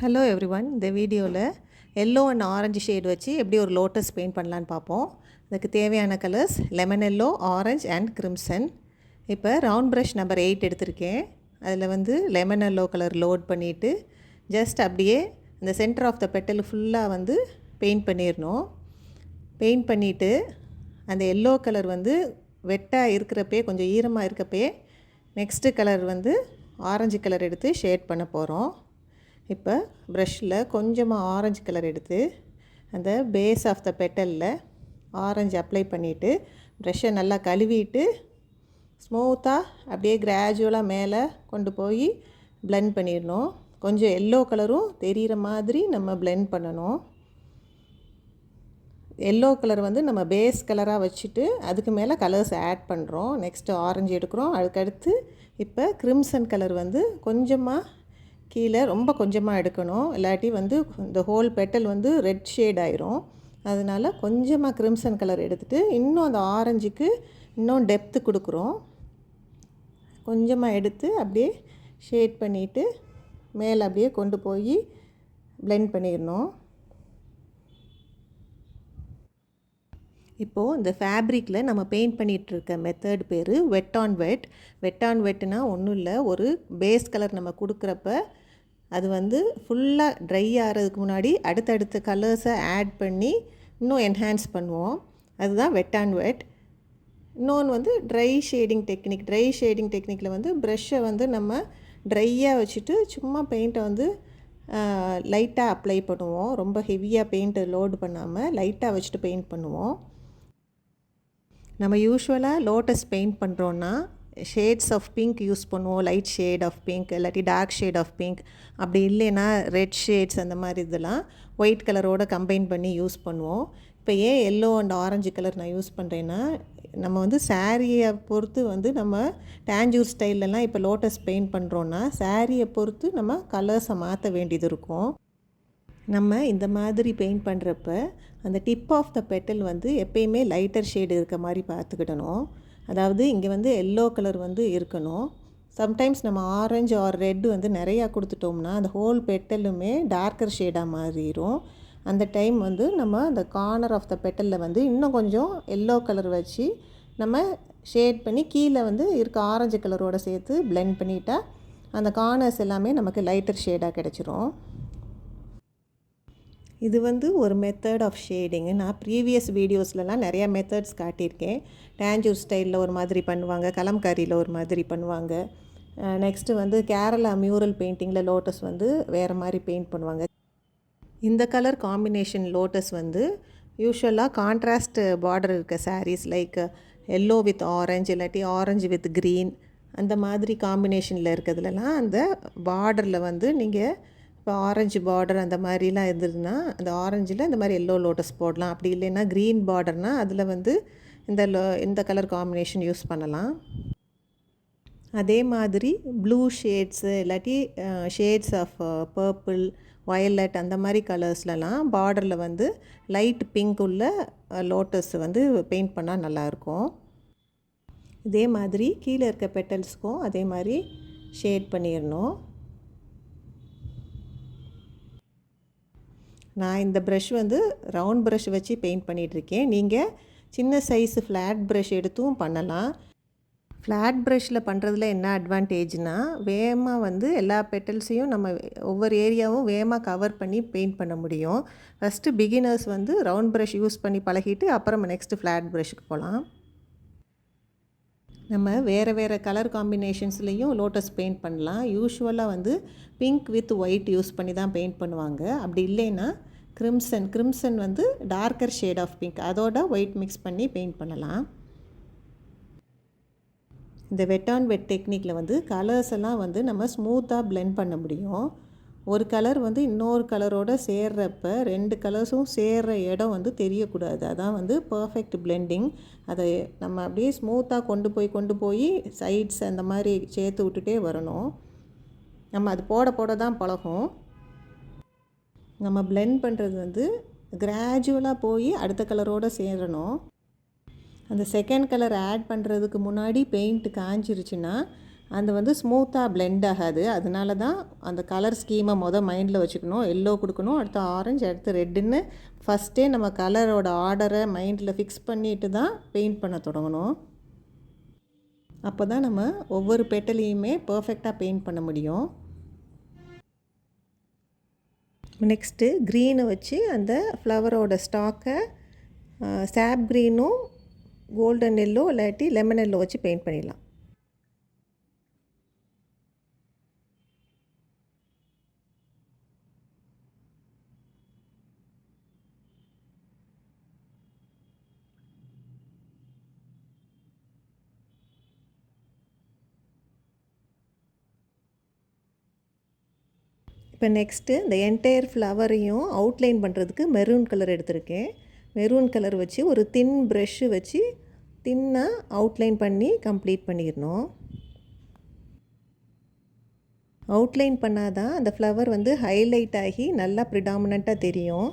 Hello every one இந்த வீடியோவில் yellow and orange shade வச்சு எப்படி ஒரு லோட்டஸ் பெயிண்ட் பண்ணலான்னு பார்ப்போம். அதுக்கு தேவையான colours lemon yellow orange and crimson இப்போ ரவுண்ட் ப்ரஷ் நம்பர் எயிட் எடுத்திருக்கேன். அதில் வந்து லெமன் எல்லோ கலர் லோட் பண்ணிவிட்டு ஜஸ்ட் அப்படியே இந்த சென்டர் ஆஃப் த பெட்டல் ஃபுல்லாக வந்து பெயிண்ட் பண்ணிடணும் பெயிண்ட் பண்ணிவிட்டு அந்த எல்லோ கலர் வந்து வெட்டாக இருக்கிறப்பே கொஞ்சம் ஈரமாக இருக்கப்பே நெக்ஸ்ட்டு கலர் வந்து ஆரஞ்சு கலர் எடுத்து ஷேட் பண்ண போகிறோம் இப்போ ப்ரஷில் கொஞ்சமாக ஆரஞ்சு கலர் எடுத்து அந்த பேஸ் ஆஃப் த பெட்டலில் ஆரஞ்சு அப்ளை பண்ணிவிட்டு ப்ரஷ்ஷை நல்லா கழுவிட்டு ஸ்மூத்தாக அப்படியே கிராஜுவலாக மேலே கொண்டு போய் blend பண்ணிடணும். கொஞ்சம் எல்லோ கலரும் தெரிகிற மாதிரி நம்ம blend பண்ணணும். எல்லோ கலர் வந்து நம்ம பேஸ் கலராக வச்சுட்டு அதுக்கு மேலே கலர்ஸ் ஆட் பண்ணுறோம் நெக்ஸ்ட்டு ஆரஞ்சு எடுக்கிறோம். அதுக்கடுத்து இப்போ க்ரிம்சன் கலர் வந்து கொஞ்சமாக கீழே ரொம்ப கொஞ்சமாக எடுக்கணும். இல்லாட்டி வந்து இந்த ஹோல் பெட்டல் வந்து ரெட் ஷேட் ஆயிரும். அதனால் கொஞ்சமாக கிரிம்சன் கலர் எடுத்துகிட்டு இன்னும் அந்த ஆரஞ்சுக்கு இன்னும் டெப்த்து கொடுக்குறோம். கொஞ்சமாக எடுத்து அப்படியே ஷேட் பண்ணிவிட்டு மேலே அப்படியே கொண்டு போய் ப்ளெண்ட் பண்ணிடணும். இப்போது இந்த ஃபேப்ரிக்கில் நம்ம பெயிண்ட் பண்ணிகிட்டு இருக்க மெத்தட் பேர் வெட் ஆன் வெட் வெட் ஆன் வெட்னா ஒன்றும் இல்லை ஒரு பேஸ் கலர் நம்ம கொடுக்குறப்ப அது வந்து ஃபுல்லாக ட்ரை ஆகிறதுக்கு முன்னாடி அடுத்தடுத்த கலர்ஸை ஆட் பண்ணி இன்னும் என்ஹான்ஸ் பண்ணுவோம். அதுதான் வெட் ஆன் வெட் இன்னொன்று வந்து dry shading technique dry shading டெக்னிக்கில் வந்து ப்ரெஷ்ஷை வந்து நம்ம ட்ரையாக வச்சுட்டு சும்மா பெயிண்ட்டை வந்து லைட்டாக அப்ளை பண்ணுவோம். ரொம்ப ஹெவியாக பெயிண்ட்டை லோடு பண்ணாமல் லைட்டாக வச்சுட்டு பெயிண்ட் பண்ணுவோம். நம்ம யூஸ்வலாக லோட்டஸ் பெயிண்ட் பண்ணுறோன்னா ஷேட்ஸ் ஆஃப் பிங்க் யூஸ் பண்ணுவோம். லைட் ஷேட் ஆஃப் பிங்க் இல்லாட்டி டார்க் ஷேட் ஆஃப் பிங்க் அப்படி இல்லைன்னா ரெட் ஷேட்ஸ் அந்த மாதிரி இதெல்லாம் ஒயிட் கலரோட கம்பைன் பண்ணி யூஸ் பண்ணுவோம். இப்போ ஏன் எல்லோ அண்ட் ஆரஞ்சு கலர் நான் யூஸ் பண்ணுறேன்னா நம்ம வந்து சாரியை பொறுத்து வந்து நம்ம டேஞ்சூர் ஸ்டைல்லலாம் இப்போ லோட்டஸ் பெயிண்ட் பண்ணுறோன்னா சாரியை பொறுத்து நம்ம கலர்ஸை மாற்ற வேண்டியது இருக்கும். நம்ம இந்த மாதிரி பெயிண்ட் பண்ணுறப்ப அந்த டிப் ஆஃப் த பெட்டல் வந்து எப்பயுமே லைட்டர் ஷேடு இருக்க மாதிரி பார்த்துக்கிடணும். அதாவது இங்கே வந்து எல்லோ கலர் வந்து இருக்கணும். சம்டைம்ஸ் நம்ம ஆரஞ்சு ஆர் ரெட் வந்து நிறையா கொடுத்துட்டோம்னா அந்த ஹோல் பெட்டலுமே டார்க்கர் ஷேடாக மாறிடும் அந்த டைம் வந்து நம்ம அந்த கார்னர் ஆஃப் த பெட்டலில் வந்து இன்னும் கொஞ்சம் எல்லோ கலர் வச்சு நம்ம ஷேட் பண்ணி கீழே வந்து இருக்க ஆரஞ்சு கலரோடு சேர்த்து ப்ளெண்ட் பண்ணிட்டா அந்த கார்னர்ஸ் எல்லாமே நமக்கு லைட்டர் ஷேடாக கிடச்சிரும். இது வந்து ஒரு மெத்தட் ஆஃப் ஷேடிங்கு நான் ப்ரீவியஸ் வீடியோஸ்லலாம் நிறையா மெத்தட்ஸ் காட்டியிருக்கேன். டேஞ்சூர் ஸ்டைலில் ஒரு மாதிரி பண்ணுவாங்க கலம்காரியில் ஒரு மாதிரி பண்ணுவாங்க. நெக்ஸ்ட்டு வந்து கேரளா மியூரல் பெயிண்டிங்கில் லோட்டஸ் வந்து வேறு மாதிரி பெயிண்ட் பண்ணுவாங்க. இந்த கலர் காம்பினேஷன் லோட்டஸ் வந்து யூஸ்வலாக கான்ட்ராஸ்ட் பார்டர் இருக்க sarees like yellow with orange இல்லாட்டி ஆரஞ்சு வித் க்ரீன் அந்த மாதிரி காம்பினேஷனில் இருக்கிறதுலலாம் அந்த பார்டரில் வந்து நீங்கள் இப்போ ஆரஞ்சு பார்டர் அந்த மாதிரிலாம் இருந்ததுன்னா அந்த ஆரஞ்சில் இந்த மாதிரி எல்லோ லோட்டஸ் போடலாம். அப்படி இல்லைன்னா க்ரீன் பார்டர்னால் அதில் வந்து இந்த லோ இந்த கலர் காம்பினேஷன் யூஸ் பண்ணலாம். அதே மாதிரி ப்ளூ ஷேட்ஸு இல்லாட்டி ஷேட்ஸ் ஆஃப் பர்பிள் வயலட் அந்த மாதிரி கலர்ஸ்லலாம் பார்டரில் வந்து லைட் பிங்க் உள்ள லோட்டஸ் வந்து பெயிண்ட் பண்ணால் நல்லாயிருக்கும். இதே மாதிரி கீழே இருக்க பெட்டல்ஸ்க்கும் அதே மாதிரி ஷேட் பண்ணிடணும். நான் இந்த ப்ரஷ் வந்து ரவுண்ட் ப்ரஷ் வச்சு பெயிண்ட் பண்ணிகிட்ருக்கேன் நீங்கள் சின்ன சைஸு ஃப்ளாட் ப்ரஷ் எடுத்தும் பண்ணலாம். ஃப்ளாட் ப்ரஷில் பண்ணுறதுல என்ன அட்வான்டேஜ்னால் வேகமாக வந்து எல்லா பெட்டல்ஸையும் நம்ம ஒவ்வொரு ஏரியாவும் வேகமாக கவர் பண்ணி பெயிண்ட் பண்ண முடியும். ஃபஸ்ட்டு பிகினர்ஸ் வந்து ரவுண்ட் ப்ரஷ் யூஸ் பண்ணி பழகிட்டு அப்புறம் நெக்ஸ்ட்டு ஃப்ளாட் ப்ரஷ்க்கு போகலாம் நம்ம வேறு வேறு கலர் காம்பினேஷன்ஸ்லேயும் லோட்டஸ் பெயிண்ட் பண்ணலாம். யூஸ்வலாக வந்து பிங்க் வித் ஒயிட் யூஸ் பண்ணி தான் பெயிண்ட் பண்ணுவாங்க. அப்படி இல்லைன்னா க்ரிம்சன் க்ரிம்சன் வந்து டார்க்கர் ஷேட் ஆஃப் பிங்க் அதோட ஒயிட் மிக்ஸ் பண்ணி பெயிண்ட் பண்ணலாம். இந்த வெட் ஆன் வெட் டெக்னிக்கில் வந்து கலர்ஸ் எல்லாம் வந்து நம்ம ஸ்மூத்தாக பிளெண்ட் பண்ண முடியும். ஒரு கலர் வந்து இன்னொரு கலரோட சேர்றப்ப ரெண்டு கலர்ஸும் சேர்ற இடம் வந்து தெரியக்கூடாது. அதான் வந்து பர்ஃபெக்ட் பிளெண்டிங் அதை நம்ம அப்படியே ஸ்மூத்தாக கொண்டு போய் கொண்டு போய் சைட்ஸ் அந்த மாதிரி சேர்த்து விட்டுட்டே வரணும். நம்ம அது போட போட தான் பழகும். நம்ம பிளெண்ட் பண்ணுறது வந்து கிராஜுவலாக போய் அடுத்த கலரோடு சேரணும். அந்த செகண்ட் கலர் ஆட் பண்ணுறதுக்கு முன்னாடி பெயிண்ட் காஞ்சிருச்சுன்னா அந்த வந்து ஸ்மூத்தாக பிளெண்ட் ஆகாது. அதனால தான் அந்த கலர் ஸ்கீமை மொதல் மைண்டில் வச்சுக்கணும். எல்லோ கொடுக்கணும் அடுத்து ஆரஞ்சு அடுத்து ரெட்டுன்னு ஃபஸ்ட்டே நம்ம கலரோட ஆர்டரை மைண்டில் ஃபிக்ஸ் பண்ணிட்டு தான் பெயிண்ட் பண்ண தொடங்கணும். அப்போ தான் நம்ம ஒவ்வொரு பெட்டலையுமே பர்ஃபெக்டாக பெயிண்ட் பண்ண முடியும். நெக்ஸ்ட்டு க்ரீனை வச்சு அந்த ஃப்ளவரோட ஸ்டாக்கை சாப் க்ரீனும் கோல்டன் எல்லோ இல்லாட்டி லெமன் எல்லோ வச்சு பெயிண்ட் பண்ணிடலாம். இப்போ நெக்ஸ்ட்டு இந்த என்டையர் ஃப்ளவரையும் அவுட்லைன் பண்ணுறதுக்கு மெரூன் கலர் எடுத்திருக்கேன். மெரூன் கலர் வச்சு ஒரு தின் ப்ரெஷ்ஷு வச்சு தின்னாக அவுட்லைன் பண்ணி கம்ப்ளீட் பண்ணிடணும். அவுட்லைன் பண்ணால் தான் அந்த ஃப்ளவர் வந்து ஹைலைட் ஆகி நல்லா ப்ரிடாமினண்ட்டாக தெரியும்.